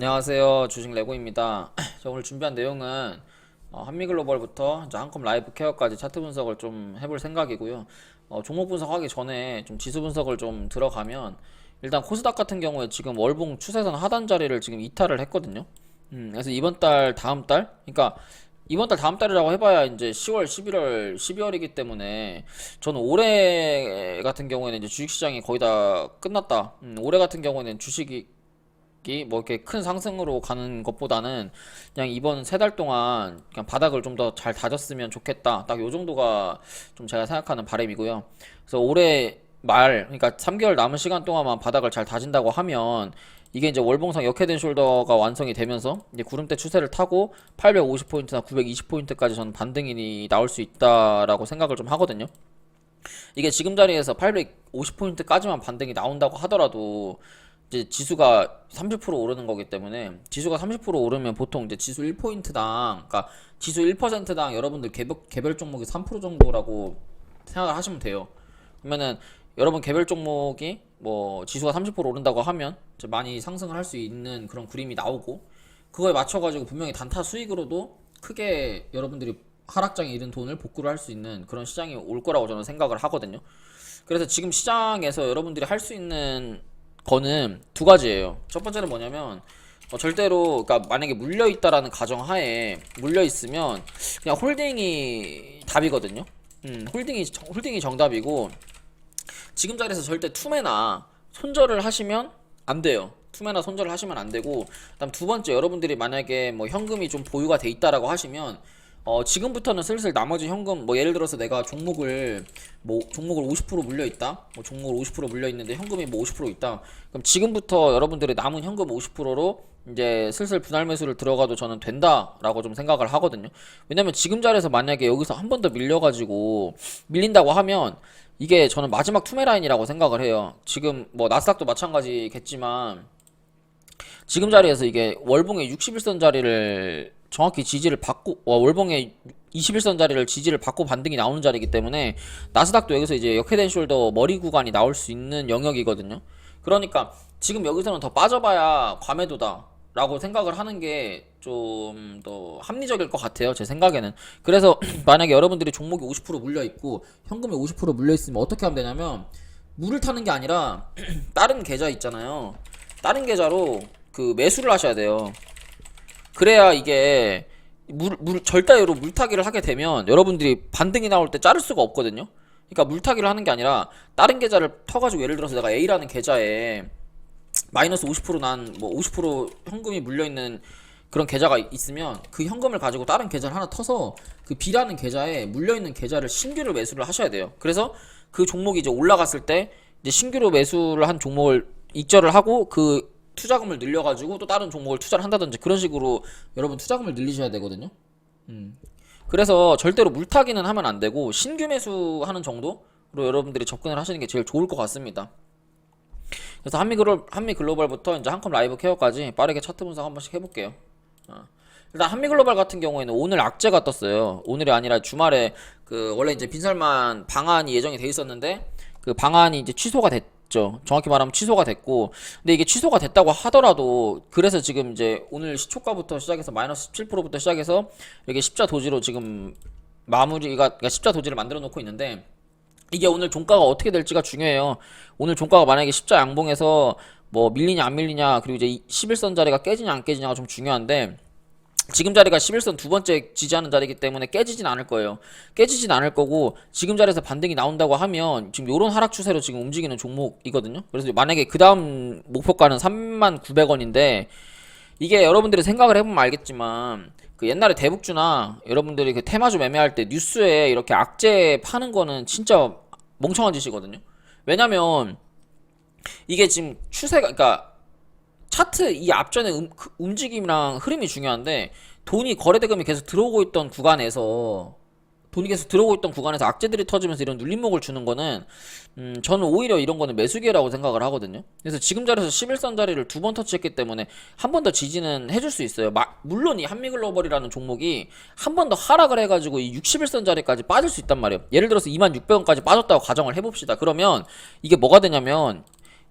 안녕하세요. 주식 레고입니다. 자, 오늘 준비한 내용은 어, 한미글로벌부터 한컴 라이브 케어까지 차트 분석을 좀 해볼 생각이고요. 어, 종목 분석하기 전에 좀 지수 분석을 좀 들어가면 일단 코스닥 같은 경우에 지금 월봉 추세선 하단 자리를 지금 이탈을 했거든요. 음, 그래서 이번 달, 다음 달, 그러니까 이번 달, 다음 달이라고 해봐야 이제 10월, 11월, 12월이기 때문에 저는 올해 같은 경우에는 이제 주식시장이 거의 다 끝났다. 음, 올해 같은 경우에는 주식이 이뭐 이렇게 큰 상승으로 가는 것보다는 그냥 이번 세 달 동안 그냥 바닥을 좀 더 잘 다졌으면 좋겠다. 딱 요 정도가 좀 제가 생각하는 바람이고요. 그래서 올해 말, 그러니까 3개월 남은 시간 동안만 바닥을 잘 다진다고 하면 이게 이제 월봉상 역헤드 숄더가 완성이 되면서 이제 구름대 추세를 타고 850포인트나 920포인트까지 저는 반등이 나올 수 있다라고 생각을 좀 하거든요. 이게 지금 자리에서 850포인트까지만 반등이 나온다고 하더라도 이제 지수가 30% 오르는 거기 때문에 지수가 30% 오르면 보통 이제 지수 1포인트당 그러니까 지수 1%당 여러분들 개별, 개별 종목이 3% 정도라고 생각을 하시면 돼요. 그러면은 여러분 개별 종목이 뭐 지수가 30% 오른다고 하면 많이 상승을 할 수 있는 그런 그림이 나오고 그거에 맞춰 가지고 분명히 단타 수익으로도 크게 여러분들이 하락장에 잃은 돈을 복구를 할 수 있는 그런 시장이 올 거라고 저는 생각을 하거든요. 그래서 지금 시장에서 여러분들이 할 수 있는 거는 두 가지예요. 첫 번째는 뭐냐면 어, 절대로 그러니까 만약에 물려 있다라는 가정하에 물려 있으면 그냥 홀딩이 답이거든요. 음, 홀딩이 홀딩이 정답이고 지금 자리에서 절대 투매나 손절을 하시면 안 돼요. 투매나 손절을 하시면 안 되고 그다음 두 번째 여러분들이 만약에 뭐 현금이 좀 보유가 돼 있다라고 하시면 어 지금부터는 슬슬 나머지 현금 뭐 예를 들어서 내가 종목을 뭐 종목을 50% 물려 있다. 뭐 종목을 50% 물려 있는데 현금이 뭐 50% 있다. 그럼 지금부터 여러분들의 남은 현금 50%로 이제 슬슬 분할 매수를 들어가도 저는 된다라고 좀 생각을 하거든요. 왜냐면 지금 자리에서 만약에 여기서 한 번 더 밀려 가지고 밀린다고 하면 이게 저는 마지막 투매 라인이라고 생각을 해요. 지금 뭐 나스닥도 마찬가지겠지만 지금 자리에서 이게 월봉의 61선 자리를 정확히 지지를 받고 와, 월봉의 21선 자리를 지지를 받고 반등이 나오는 자리이기 때문에 나스닥도 여기서 이제 역헤드 숄더 머리 구간이 나올 수 있는 영역이거든요. 그러니까 지금 여기서는 더 빠져봐야 과매도다. 라고 생각을 하는 게 좀 더 합리적일 것 같아요. 제 생각에는. 그래서 만약에 여러분들이 종목이 50% 물려 있고 현금이 50% 물려 있으면 어떻게 하면 되냐면 물을 타는 게 아니라 다른 계좌 있잖아요. 다른 계좌로 그 매수를 하셔야 돼요. 그래야 이게 물, 물 절대로 물타기를 하게 되면 여러분들이 반등이 나올 때 자를 수가 없거든요. 그러니까 물타기를 하는 게 아니라 다른 계좌를 터가지고 예를 들어서 내가 A라는 계좌에 마이너스 50%난 뭐 50% 현금이 물려 있는 그런 계좌가 있으면 그 현금을 가지고 다른 계좌를 하나 터서 그 B라는 계좌에 물려 있는 계좌를 신규로 매수를 하셔야 돼요. 그래서 그 종목이 이제 올라갔을 때 이제 신규로 매수를 한 종목을 익절을 하고 그 투자금을 늘려가지고 또 다른 종목을 투자를 한다든지 그런 식으로 여러분 투자금을 늘리셔야 되거든요. 음. 그래서 절대로 물타기는 하면 안 되고 신규 매수하는 정도로 여러분들이 접근을 하시는 게 제일 좋을 것 같습니다. 그래서 한미 글로 한미 글로벌부터 이제 한컴 라이브 케어까지 빠르게 차트 분석 한 번씩 해볼게요. 어. 일단 한미 글로벌 같은 경우에는 오늘 악재가 떴어요. 오늘이 아니라 주말에 그 원래 이제 빈살만 방안이 예정이 돼 있었는데 그 방안이 이제 취소가 됐 죠. 정확히 말하면 취소가 됐고, 근데 이게 취소가 됐다고 하더라도 그래서 지금 이제 오늘 시초가부터 시작해서 마이너스 17%부터 시작해서 이렇게 십자 도지로 지금 마무리가 그러니까 십자 도지를 만들어 놓고 있는데. 이게 오늘 종가가 어떻게 될지가 중요해요. 오늘 종가가 만약에 십자 양봉에서 뭐 밀리냐 안 밀리냐 그리고 이제 11선 자리가 깨지냐 안 깨지냐가 좀 중요한데 지금 자리가 11선 두 번째 지지하는 자리이기 때문에 깨지진 않을 거예요. 깨지진 않을 거고 지금 자리에서 반등이 나온다고 하면 지금 요런 하락 추세로 지금 움직이는 종목이거든요. 그래서 만약에 그 다음 목표가는 3만 900원인데 이게 여러분들이 생각을 해보면 알겠지만 그 옛날에 대북주나 여러분들이 그 테마주 매매할 때 뉴스에 이렇게 악재 파는 거는 진짜 멍청한 짓이거든요. 왜냐면 이게 지금 추세가 그러니까 차트 이 앞전에 음, 그 움직임이랑 흐름이 중요한데 돈이 거래대금이 계속 들어오고 있던 구간에서 돈이 계속 들어오고 있던 구간에서 악재들이 터지면서 이런 눌림목을 주는 거는 음, 저는 오히려 이런 거는 매수기라고 생각을 하거든요. 그래서 지금 자리에서 11선 자리를 두 번 터치했기 때문에 한 번 더 지지는 해줄 수 있어요. 마, 물론 이 한미글로벌이라는 종목이 한 번 더 하락을 해가지고 이 61선 자리까지 빠질 수 있단 말이에요. 예를 들어서 2만 600원까지 빠졌다고 가정을 해봅시다. 그러면 이게 뭐가 되냐면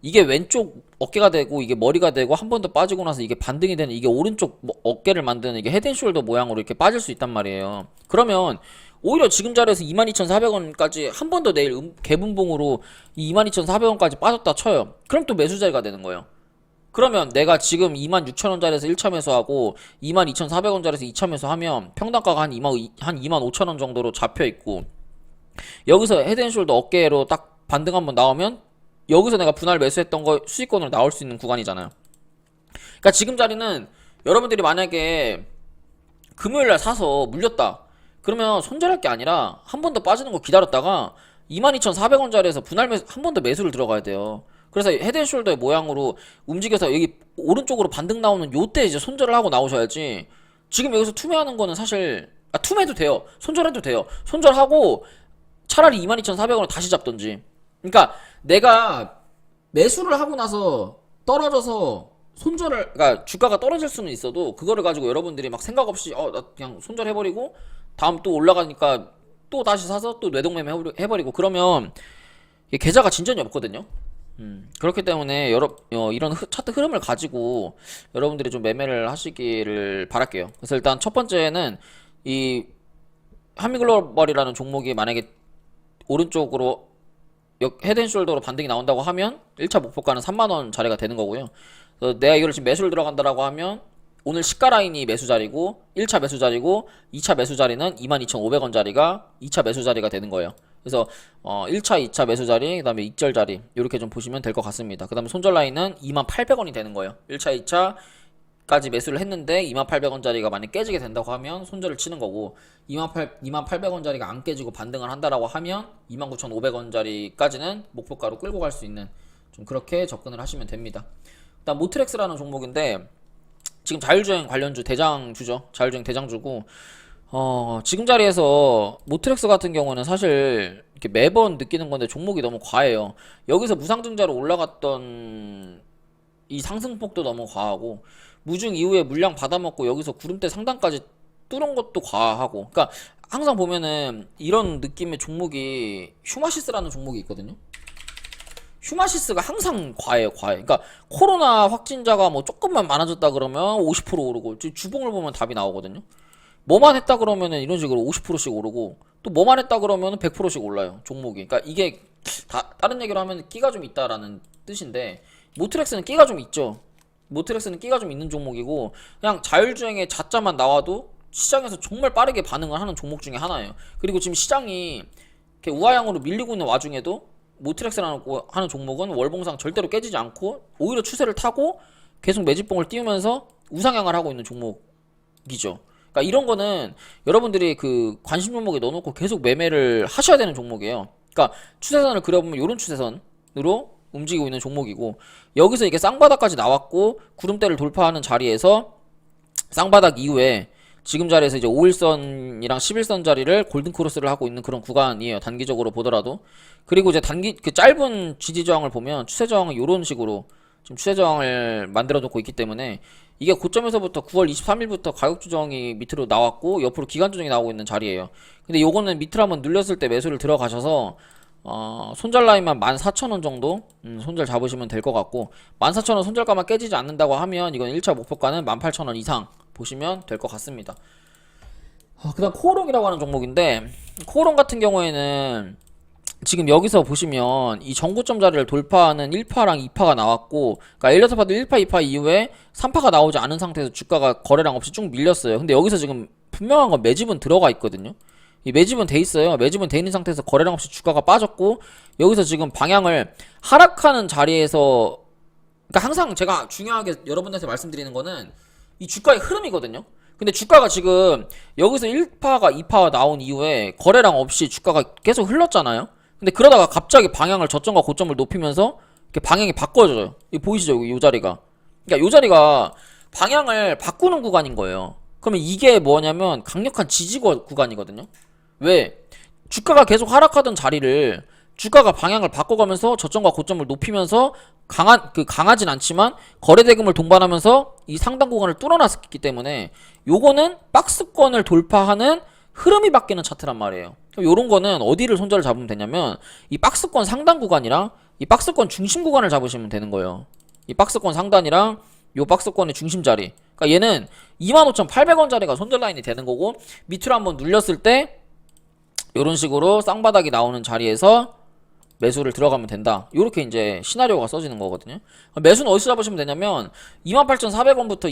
이게 왼쪽 어깨가 되고 이게 머리가 되고 한 번 더 빠지고 나서 이게 반등이 되는 이게 오른쪽 뭐- 어깨를 만드는 이게 헤드앤숄더 모양으로 이렇게 빠질 수 있단 말이에요. 그러면 오히려 지금 자리에서 22,400원까지 한 번 더 내일 음- 개분봉으로 이 22,400원까지 빠졌다 쳐요. 그럼 또 매수 자리가 되는 거예요. 그러면 내가 지금 26,000원짜리에서 1차 매수하고 22,400원짜리에서 2차 매수하면 평단가가 한 2만 한 2만 5천원 정도로 잡혀 있고 여기서 헤드앤숄더 어깨로 딱 반등 한번 나오면 여기서 내가 분할 매수했던 거 수익권으로 나올 수 있는 구간이잖아요. 그러니까 지금 자리는 여러분들이 만약에 금요일 날 사서 물렸다. 그러면 손절할 게 아니라 한 번 더 빠지는 거 기다렸다가 22,400원짜리에서 분할 매수 한 번 더 매수를 들어가야 돼요. 그래서 헤드앤숄더의 모양으로 움직여서 여기 오른쪽으로 반등 나오는 요때 이제 손절을 하고 나오셔야지. 지금 여기서 투매하는 거는 사실 아 투매도 돼요. 손절해도 돼요. 손절하고 차라리 22,400원을 다시 잡던지. 그러니까 내가 매수를 하고 나서 떨어져서 손절을 그러니까 주가가 떨어질 수는 있어도 그거를 가지고 여러분들이 막 생각 없이 어 나 그냥 손절해 버리고 다음 또 올라가니까 또 다시 사서 또 뇌동매매 해버리- 해버리고 그러면 이게 계좌가 진전이 없거든요. 음, 그렇기 때문에 여러 어, 이런 흐- 차트 흐름을 가지고 여러분들이 좀 매매를 하시기를 바랄게요. 그래서 일단 첫 번째는 이 한미글로벌이라는 종목이 만약에 오른쪽으로 역- 헤드앤숄더로 반등이 나온다고 하면 1차 목표가는 3만원 자리가 되는 거고요. 그래서 내가 이걸 지금 매수를 들어간다라고 하면 오늘 시가 라인이 매수 자리고 1차 매수 자리고 2차 매수 자리는 22,500원 자리가 2차 매수 자리가 되는 거예요. 그래서 어 1차, 2차 매수 자리, 그다음에 익절 자리 이렇게 좀 보시면 될 것 같습니다. 그다음에 손절 라인은 28,800원이 되는 거예요. 1차, 2차 까지 매수를 했는데 28,800원짜리가 만약 깨지게 된다고 하면 손절을 치는 거고 28,800원짜리가 안 깨지고 반등을 한다라고 하면 29,500원짜리까지는 목표가로 끌고 갈 수 있는 좀 그렇게 접근을 하시면 됩니다. 일단 모트렉스라는 종목인데 지금 자율주행 관련주 대장주죠. 자율주행 대장주고 어, 지금 자리에서 모트렉스 같은 경우는 사실 이렇게 매번 느끼는 건데 종목이 너무 과해요. 여기서 무상증자로 올라갔던 이 상승폭도 너무 과하고 무중 이후에 물량 받아먹고 여기서 구름대 상단까지 뚫은 것도 과하고 그러니까 항상 보면은 이런 느낌의 종목이 휴마시스라는 종목이 있거든요. 휴마시스가 항상 과해요, 과해. 그러니까 코로나 확진자가 뭐 조금만 많아졌다 그러면 50% 오르고 주봉을 보면 답이 나오거든요. 뭐만 했다 그러면은 이런 식으로 50%씩 오르고 또 뭐만 했다 그러면은 100%씩 올라요, 종목이. 그러니까 이게 다 다른 얘기로 하면 끼가 좀 있다라는 뜻인데 모트렉스는 끼가 좀 있죠. 모트렉스는 끼가 좀 있는 종목이고 그냥 자율주행의 자자만 나와도 시장에서 정말 빠르게 반응을 하는 종목 중에 하나예요. 그리고 지금 시장이 우하향으로 밀리고 있는 와중에도 모트렉스라는 거- 하는 종목은 월봉상 절대로 깨지지 않고 오히려 추세를 타고 계속 매집봉을 띄우면서 우상향을 하고 있는 종목이죠. 그러니까 이런 거는 여러분들이 그 관심 종목에 넣어놓고 계속 매매를 하셔야 되는 종목이에요. 그러니까 추세선을 그려보면 이런 추세선으로 움직이고 있는 종목이고 여기서 이게 쌍바닥까지 나왔고 구름대를 돌파하는 자리에서 쌍바닥 이후에 지금 자리에서 이제 5일선이랑 11선 자리를 골든 크로스를 하고 있는 그런 구간이에요. 단기적으로 보더라도. 그리고 이제 단기 그 짧은 지지 저항을 보면 추세 저항은 이런 식으로 지금 추세 저항을 만들어 놓고 있기 때문에 이게 고점에서부터 9월 23일부터 가격 조정이 밑으로 나왔고 옆으로 기간 조정이 나오고 있는 자리예요. 근데 요거는 밑으로 한번 눌렸을 때 매수를 들어가셔서 어, 손절 라인만 14,000원 정도 음, 손절 잡으시면 될 것 같고 14,000원 손절가만 깨지지 않는다고 하면 이건 1차 목표가는 18,000원 이상 보시면 될 것 같습니다. 어, 그 다음 코오롱이라고 하는 종목인데 코오롱 같은 경우에는 지금 여기서 보시면 이 정고점 자리를 돌파하는 1파랑 2파가 나왔고 그러니까 일려서 봐도 1파, 2파 이후에 3파가 나오지 않은 상태에서 주가가 거래량 없이 쭉 밀렸어요. 근데 여기서 지금 분명한 건 매집은 들어가 있거든요. 이 매집은 돼 있어요. 매집은 돼 있는 상태에서 거래량 없이 주가가 빠졌고 여기서 지금 방향을 하락하는 자리에서 그러니까 항상 제가 중요하게 여러분들한테 말씀드리는 거는 이 주가의 흐름이거든요. 근데 주가가 지금 여기서 1파가 2파가 나온 이후에 거래량 없이 주가가 계속 흘렀잖아요. 근데 그러다가 갑자기 방향을 저점과 고점을 높이면서 이렇게 방향이 바꿔져요. 이 보이시죠? 여기 요 자리가. 그러니까 요 자리가 방향을 바꾸는 구간인 거예요. 그러면 이게 뭐냐면 강력한 지지 구- 구간이거든요. 왜? 주가가 계속 하락하던 자리를 주가가 방향을 바꿔가면서 저점과 고점을 높이면서 강한 그 강하진 않지만 거래 대금을 동반하면서 이 상당 구간을 뚫어놨기 때문에 요거는 박스권을 돌파하는 흐름이 바뀌는 차트란 말이에요. 요런 거는 어디를 손절을 잡으면 되냐면 이 박스권 상단 구간이랑 이 박스권 중심 구간을 잡으시면 되는 거예요. 이 박스권 상단이랑 요 박스권의 중심 자리. 그러니까 얘는 25,800원짜리가 손절 라인이 되는 거고 밑으로 한번 눌렸을 때 요런 식으로 쌍바닥이 나오는 자리에서 매수를 들어가면 된다. 요렇게 이제 시나리오가 써지는 거거든요. 매수는 어디서 잡으시면 되냐면 28,400원부터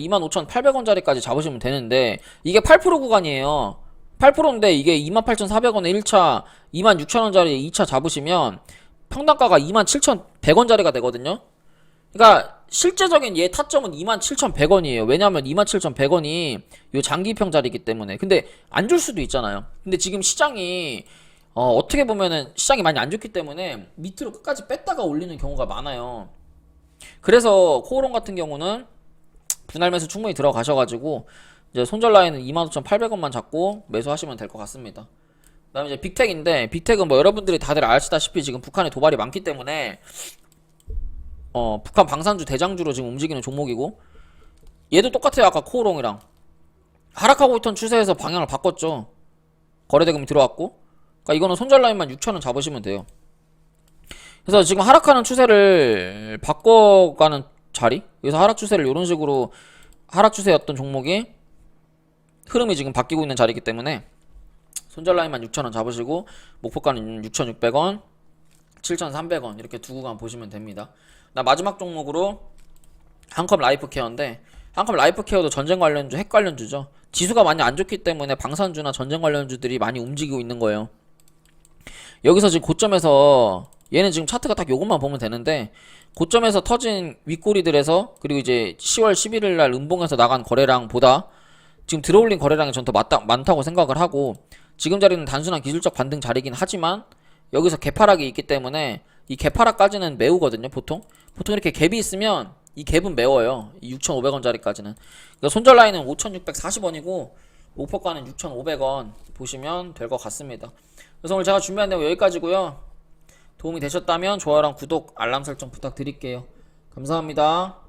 25,800원짜리까지 잡으시면 되는데 이게 8% 구간이에요. 8%인데 이게 28,400원에 1차, 26,000원짜리 2차 잡으시면 평단가가 27,100원짜리가 되거든요. 그러니까 실제적인 얘 타점은 27,100원이에요. 왜냐하면 27,100원이 요 장기평 자리이기 때문에. 근데 안 줄 수도 있잖아요. 근데 지금 시장이 어, 어떻게 보면은 시장이 많이 안 좋기 때문에 밑으로 끝까지 뺐다가 올리는 경우가 많아요. 그래서 코오롱 같은 경우는 분할 매수 충분히 들어가셔가지고 이제 손절 라인은 25,800원만 잡고 매수하시면 될 것 같습니다. 그다음에 이제 빅텍인데 빅텍은 뭐 여러분들이 다들 아시다시피 지금 북한에 도발이 많기 때문에 어 북한 방산주 대장주로 지금 움직이는 종목이고 얘도 똑같아요 아까 코오롱이랑 하락하고 있던 추세에서 방향을 바꿨죠. 거래대금이 들어왔고 그러니까 이거는 손절 라인만 6천원 잡으시면 돼요. 그래서 지금 하락하는 추세를 바꿔가는 자리 여기서 하락 추세를 이런 식으로 하락 추세였던 종목이 흐름이 지금 바뀌고 있는 자리이기 때문에 손절 라인만 6,000원 잡으시고 목표가는 6,600원, 7,300원 이렇게 두 구간 보시면 됩니다. 나 마지막 종목으로 한컵 라이프 케어인데 한컵 라이프 케어도 전쟁 관련주, 핵 관련주죠. 지수가 많이 안 좋기 때문에 방산주나 전쟁 관련주들이 많이 움직이고 있는 거예요. 여기서 지금 고점에서 얘는 지금 차트가 딱 요것만 보면 되는데 고점에서 터진 윗꼬리들에서 그리고 이제 10월 11일 날 음봉에서 나간 거래량보다 지금 들어올린 거래량이 전 더 많다고 생각을 하고 지금 자리는 단순한 기술적 반등 자리긴 하지만 여기서 개파락이 있기 때문에 이 개파락까지는 매우거든요 보통. 보통 이렇게 갭이 있으면 이 갭은 매워요. 이 6,500원짜리까지는. 그러니까 손절 라인은 5,640원이고 목표가는 6,500원 보시면 될 것 같습니다. 그래서 오늘 제가 준비한 내용 여기까지고요. 도움이 되셨다면 좋아요랑 구독 알람 설정 부탁드릴게요. 감사합니다